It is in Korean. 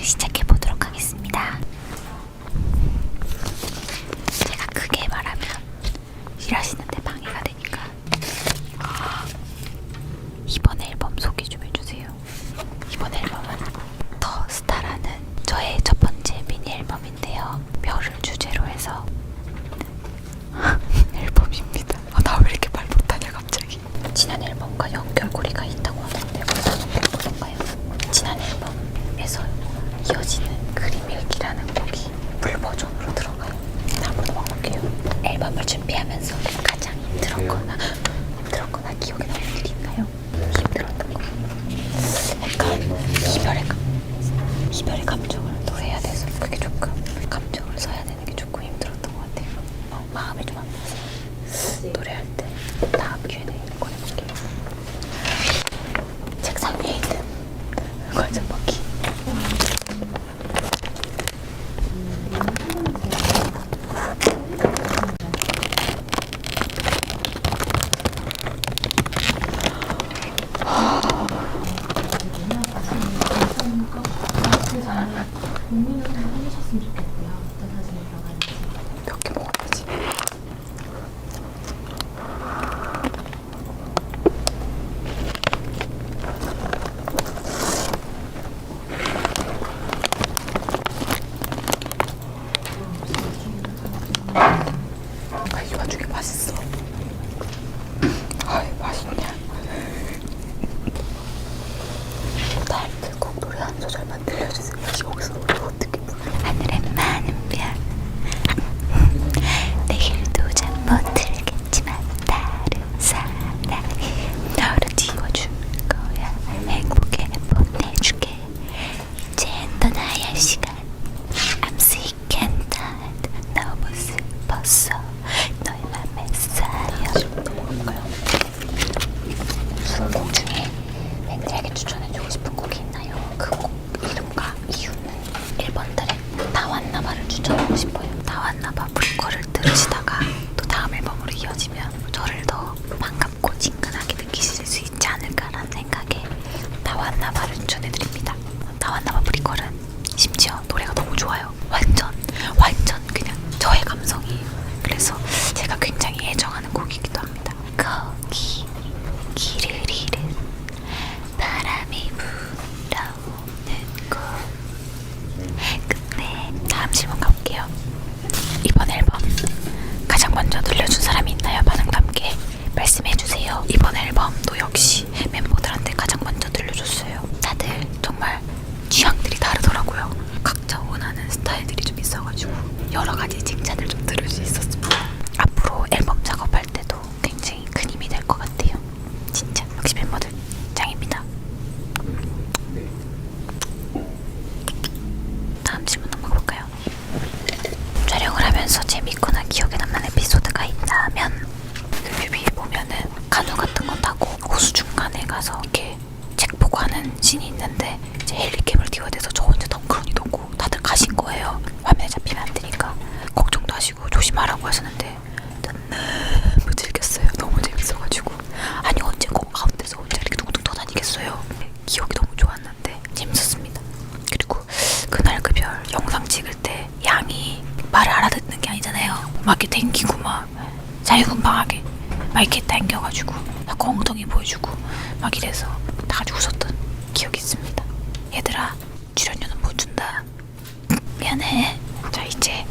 りしちゃけば。 그렇구나. 아, 이 와중에 맛있어. 아이, 맛있냐. 다들 꼭 노래 한 소절만 들려주세요. 여기서 노래. 운동 중에 팬들에게 추천해주고 싶은 곡이 있나요? 그 곡 이름과 이유는 1번 트랙 나왔나봐를 추천하고 싶어요. 나왔나봐 브리커를 들으시다 돼서 저 혼자 덩크러니 놓고 다들 가신 거예요. 화면에 잡히면 안 되니까 걱정도 하시고 조심하라고 하셨는데 너무 즐겼어요. 너무 재밌어가지고 아니 언제 꼭 가운데서 혼자 이렇게 둥둥 떠다니겠어요. 기억이 너무 좋았는데 재밌었습니다. 그리고 그날 그별 영상 찍을 때 양이 말을 알아듣는 게 아니잖아요. 막 이렇게 땡기고 막 자유분방하게 막 이렇게 당겨가지고 자꾸 엉덩이 보여주고 막 이래서 다 같이 웃었던 기억이 있습니다. 얘들아 출연료는 못 준다. 미안해. 자 이제